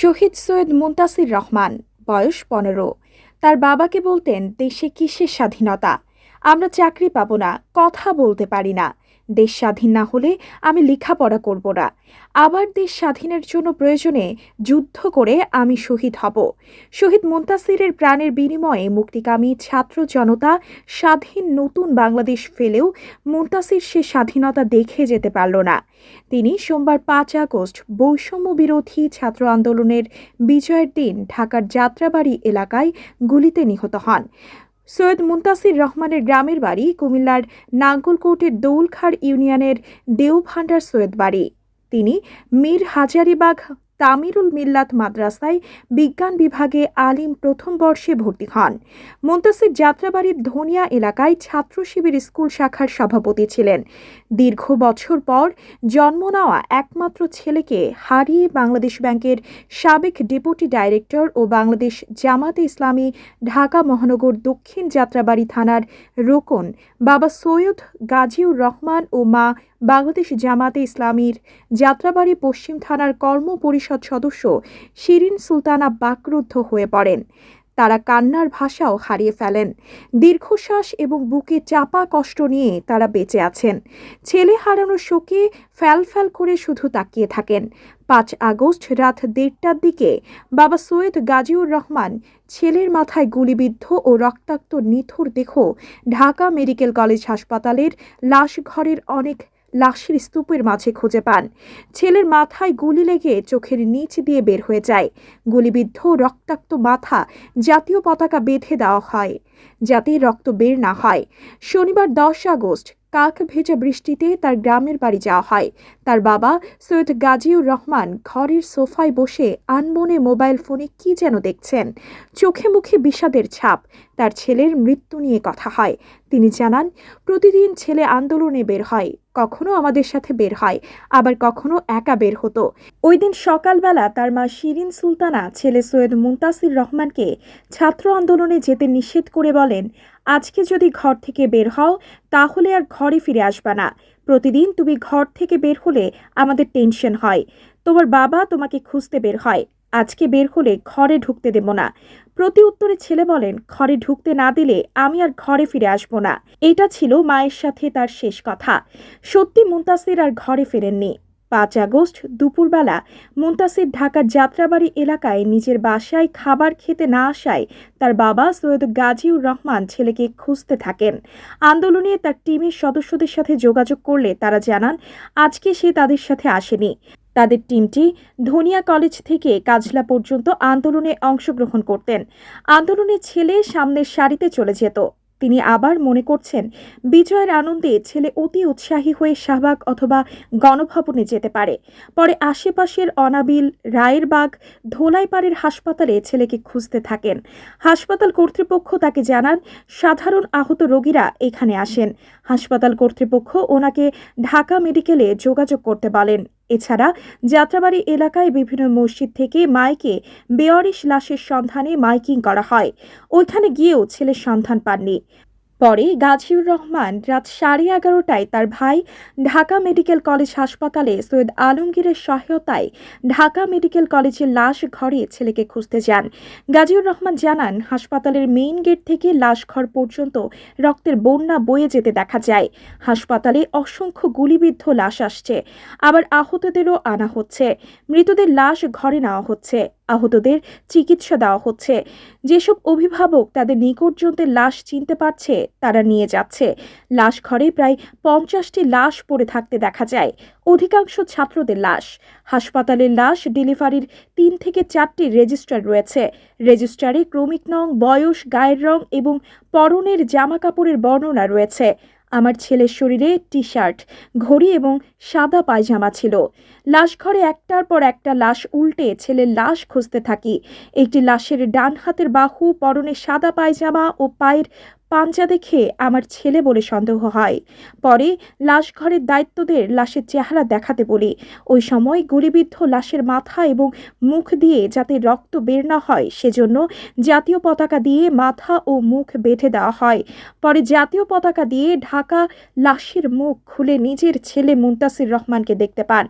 শহীদ সৈয়দ মুন্তাসির রহমান, বয়স পনেরো। তার বাবাকে বলতেন, দেশে কিসের স্বাধীনতা? আমরা চাকরি পাব না, কথা বলতে পারি না। দেশ স্বাধীন না হলে আমি লেখাপড়া করব না। আবার দেশ স্বাধীনের জন্য প্রয়োজনে যুদ্ধ করে আমি শহীদ হব। শহীদ মুন্তাসিরের প্রাণের বিনিময়ে মুক্তিকামী ছাত্র জনতা স্বাধীন নতুন বাংলাদেশ ফেলেও মুন্তাসির সে স্বাধীনতা দেখে যেতে পারল না। তিনি সোমবার পাঁচ আগস্ট বৈষম্য বিরোধী ছাত্র আন্দোলনের বিজয়ের দিন ঢাকার যাত্রাবাড়ি এলাকায় গুলিতে নিহত হন। সৈয়দ মুন্তাসির রহমানের গ্রামের বাড়ি কুমিল্লার নাঙ্গলকোটের দৌলখাড় ইউনিয়নের দেওভান্ডার সৈয়দ বাড়ি। তিনি মীর হাজারিবাগ তামিরুল মিল্লাত মাদ্রাসায় বিজ্ঞান বিভাগে আলিম প্রথম বর্ষে ভর্তি হন। মুন্তাসির যাত্রাবাড়ির ধনিয়া এলাকায় ছাত্র শিবির স্কুল শাখার সভাপতি ছিলেন। দীর্ঘ বছর পর জন্ম নেওয়া একমাত্র ছেলেকে হারিয়ে বাংলাদেশ ব্যাংকের সাবেক ডেপুটি ডাইরেক্টর ও বাংলাদেশ জামাতে ইসলামী ঢাকা মহানগর দক্ষিণ যাত্রাবাড়ি থানার রোকন, বাবা সৈয়দ গাজীউর রহমান ও মা বাংলাদেশ জামাতে ইসলামীর যাত্রাবাড়ি পশ্চিম থানার কর্ম পরিষদ সদস্য শিরিন সুলতানা বাকরুদ্ধ হয়ে পড়েন। তারা কান্নার ভাষাও হারিয়ে ফেলেন। দীর্ঘশ্বাস এবং বুকে চাপা কষ্ট নিয়ে তারা বেঁচে আছেন। ছেলে হারানোর শোকে ফ্যাল ফ্যাল করে শুধু তাকিয়ে থাকেন। পাঁচ আগস্ট রাত দেড়টার দিকে বাবা সৈয়দ গাজীউর রহমান ছেলের মাথায় গুলিবিদ্ধ ও রক্তাক্ত নিথুর দেহ ঢাকা মেডিকেল কলেজ হাসপাতালের লাশ ঘরের অনেক লাশের স্তূপের মাঝে খুঁজে পান। ছেলের মাথায় গুলি লেগে চোখের নিচ দিয়ে বের হয়ে যায়। গুলিবিদ্ধ রক্তাক্ত মাথা জাতীয় পতাকা বেঁধে দেওয়া হয়। যাতে রক্ত বের না হয়। শনিবার দশ আগস্ট কাক ভেজা বৃষ্টিতে তার গ্রামের বাড়ি যাওয়া হয়। তার বাবা সৈয়দ গাজীউর রহমান ঘরের সোফায় বসে আনমনে মোবাইল ফোনে কি যেন দেখছেন। চোখে মুখে বিষাদের ছাপ। তার ছেলের মৃত্যু নিয়ে কথা হয়। তিনি জানান, প্রতিদিন ছেলে আন্দোলনে বের হয়। কখনো আমাদের সাথে বের হয়। আবার কখনো একা বের হতো। ওই দিন সকালবেলা তার মা শিরিন সুলতানা, ছেলে সৈয়দ মুন্তাসির রহমানকে ছাত্র আন্দোলনে যেতে নিষেধ করে বলেন, আজকে যদি ঘর থেকে বের হও, তাহলে আর ঘরে ফিরে আসবা না। প্রতিদিন তুমি ঘর থেকে বের হলে আমাদের টেনশন হয়। তোমার বাবা তোমাকে খুঁজতে বের হয়। আজকে বের হলে ঘরে ঢুকতে দেব না। প্রতি উত্তরে ছেলে বলেন, ঘরে ঢুকতে না দিলে আমি আর ঘরে ফিরে আসব না। এটা ছিল মায়ের সাথে তার শেষ কথা। সত্যি মুন্তাসির আর ঘরে ফেরেননি। পাঁচ আগস্ট দুপুরবেলা মুন্তাসির ঢাকার যাত্রাবাড়ি এলাকায় নিজের বাসায় খাবার খেতে না আসায় তার বাবা সৈয়দ গাজীউর রহমান ছেলেকে খুঁজতে থাকেন। আন্দোলনে তার টিমের সদস্যদের সাথে যোগাযোগ করলে তারা জানান, আজকে সে তাদের সাথে আসেনি। তাদের টিমটি ধনিয়া কলেজ থেকে কাজলা পর্যন্ত আন্দোলনে অংশগ্রহণ করতেন। আন্দোলনে ছেলে সামনের সারিতে চলে যেত। তিনি আবার মনে করছেন, বিজয়ের আনন্দে ছেলে অতি উৎসাহী হয়ে শাহবাগ অথবা গণভবনে যেতে পারে। পরে আশেপাশের অনাবিল, রায়েরবাগ, ধোলাইপাড়ের হাসপাতালে ছেলেকে খুঁজতে থাকেন। হাসপাতাল কর্তৃপক্ষ তাকে জানান, সাধারণ আহত রোগীরা এখানে আসেন। হাসপাতাল কর্তৃপক্ষ ওনাকে ঢাকা মেডিকেলে যোগাযোগ করতে বলেন। এছাড়া যাত্রাবাড়ি এলাকায় বিভিন্ন মসজিদ থেকে মাইকে বেয়ারিশ লাশের সন্ধানে মাইকিং করা হয়। ওইখানে গিয়েও ছেলের সন্ধান পাননি। পরে গাজীউর রহমান রাত সাড়ে এগারোটায় তার ভাই ঢাকা মেডিকেল কলেজ হাসপাতালে সৈয়দ আলমগীরের সহায়তায় ঢাকা মেডিকেল কলেজের লাশ ঘরে ছেলেকে খুঁজতে যান। গাজীউর রহমান জানান, হাসপাতালের মেইন গেট থেকে লাশ ঘর পর্যন্ত রক্তের বন্যা বয়ে যেতে দেখা যায়। হাসপাতালে অসংখ্য গুলিবিদ্ধ লাশ আসছে। আবার আহতদেরও আনা হচ্ছে। মৃতদের লাশ ঘরে নেওয়া হচ্ছে। আহতদের চিকিৎসা দেওয়া হচ্ছে। যেসব অভিভাবক তাদের নিকটজনদের লাশ চিনতে পারছে, তারা নিয়ে যাচ্ছে। লাশ ঘরে প্রায় পঞ্চাশটি লাশ পড়ে থাকতে দেখা যায়। অধিকাংশ ছাত্রদের লাশ। হাসপাতালের লাশ ডেলিভারির তিন থেকে চারটি রেজিস্টার রয়েছে। রেজিস্টারে ক্রমিক নং, বয়স, গায়ের রং এবং পরনের জামা কাপড়ের বর্ণনা রয়েছে। আমার ছেলের শরীরে টি শার্ট ঘড়ি এবং সাদা পায়জামা ছিল। লাশ ঘরে একটার পর একটা লাশ উল্টে ছেলের লাশ খুঁজতে থাকি। একটি লাশের ডান হাতের বাহু, পরনে সাদা পায়জামা ও পায়ের পাঞ্জা দেখে আমার ছেলে বলে সন্দেহ হয়। পরে লাশ ঘরের দায়িত্বদের লাশের চেহারা দেখাতে বলি। ওই সময় গুলিবিদ্ধ লাশের মাথা এবং মুখ দিয়ে যাতে রক্ত বের না হয়, সেজন্য জাতীয় পতাকা দিয়ে মাথা ও মুখ বেঁধে দেওয়া হয়। পরে জাতীয় পতাকা দিয়ে ঢাকা লাশের মুখ খুলে নিজের ছেলে মুন্তাসির রহমানকে দেখতে পান।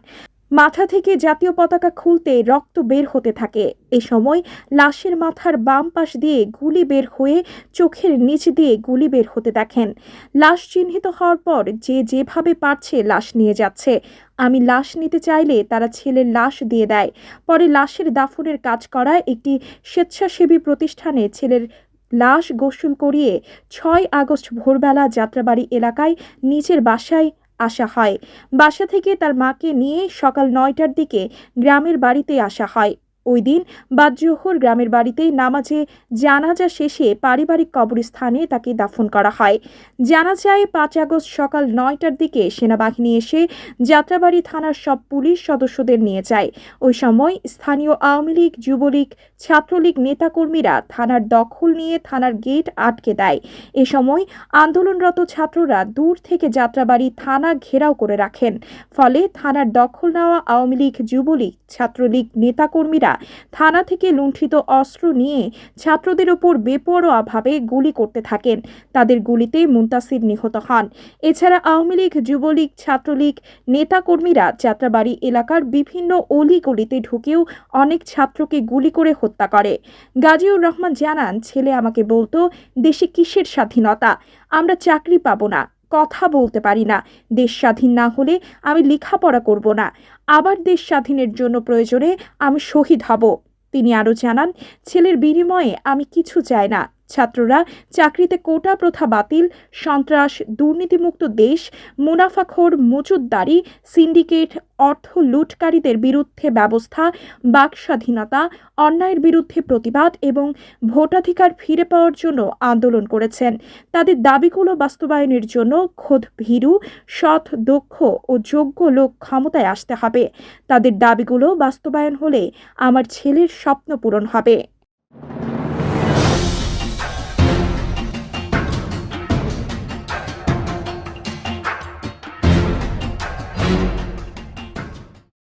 মাথা থেকে জাতীয় পতাকা খুলতে রক্ত বের হতে থাকে। এ সময় লাশের মাথার বাম পাশ দিয়ে গুলি বের হয়ে চোখের নিচ দিয়ে গুলি বের হতে দেখেন। লাশ চিহ্নিত হওয়ার পর যে যেভাবে পারছে লাশ নিয়ে যাচ্ছে। আমি লাশ নিতে চাইলে তারা ছেলের লাশ দিয়ে দেয়। পরে লাশের দাফনের কাজ করা একটি স্বেচ্ছাসেবী প্রতিষ্ঠানে ছেলের লাশ গোসল করিয়ে ছয় আগস্ট ভোরবেলা যাত্রাবাড়ি এলাকায় নিজের বাসায় আসা হয়। বাসা থেকে তার মাকে নিয়ে সকাল নয়টার দিকে গ্রামের বাড়িতে আসা হয়। ওই দিন বাদজোহর গ্রামের বাড়িতেই নামাজে জানাজা শেষে পারিবারিক কবরস্থানে তাকে দাফন করা হয়। জানা যায় পাঁচ আগস্ট সকাল নয়টার দিকে সেনাবাহিনী এসে যাত্রাবাড়ি থানার সব পুলিশ সদস্যদের নিয়ে যায়। ওই সময় স্থানীয় আওয়ামী লীগ, যুবলীগ, ছাত্রলীগ নেতাকর্মীরা থানার দখল নিয়ে থানার গেট আটকে দেয়। এ সময় আন্দোলনরত ছাত্ররা দূর থেকে যাত্রাবাড়ি থানা ঘেরাও করে রাখেন। ফলে থানার দখল নেওয়া আওয়ামী লীগ, যুবলীগ, ছাত্রলীগ নেতাকর্মীরা থানা থেকে লুণ্ঠিত অস্ত্র নিয়ে ছাত্রদের ওপর বেপরোয়াভাবে গুলি করতে থাকেন। তাদের গুলিতে মুন্তাসির নিহত হন। এছাড়া আওয়ামী লীগ, যুবলীগ, ছাত্রলীগ, নেতাকর্মীরা যাত্রাবাড়ি এলাকার বিভিন্ন অলি গলিতে ঢুকেও অনেক ছাত্রকে গুলি করে হত্যা করে। গাজীউর রহমান জানান, ছেলে আমাকে বলতো, দেশে কিসের স্বাধীনতা? আমরা চাকরি পাবো না। কথা বলতে পারি না। দেশ স্বাধীন না হলে আমি লেখাপড়া করব না। আবার দেশ স্বাধীনের জন্য প্রয়োজনে আমি শহীদ হব। তিনি আরও জানান, ছেলের বিনিময়ে আমি কিছু চাই না। ছাত্ররা চাকরিতে কোটা প্রথা বাতিল, সন্ত্রাস, দুর্নীতিমুক্ত দেশ, মুনাফাখোর মজুদদারি সিন্ডিকেট, অর্থ লুটকারীদের বিরুদ্ধে ব্যবস্থা, বাক স্বাধীনতা, অন্যায়ের বিরুদ্ধে প্রতিবাদ এবং ভোটাধিকার ফিরে পাওয়ার জন্য আন্দোলন করেছেন। তাদের দাবিগুলো বাস্তবায়নের জন্য খোদ ভীরু, সৎ, দক্ষ ও যোগ্য লোক ক্ষমতায় আসতে হবে। তাদের দাবিগুলো বাস্তবায়ন হলে আমার ছেলের স্বপ্ন পূরণ হবে।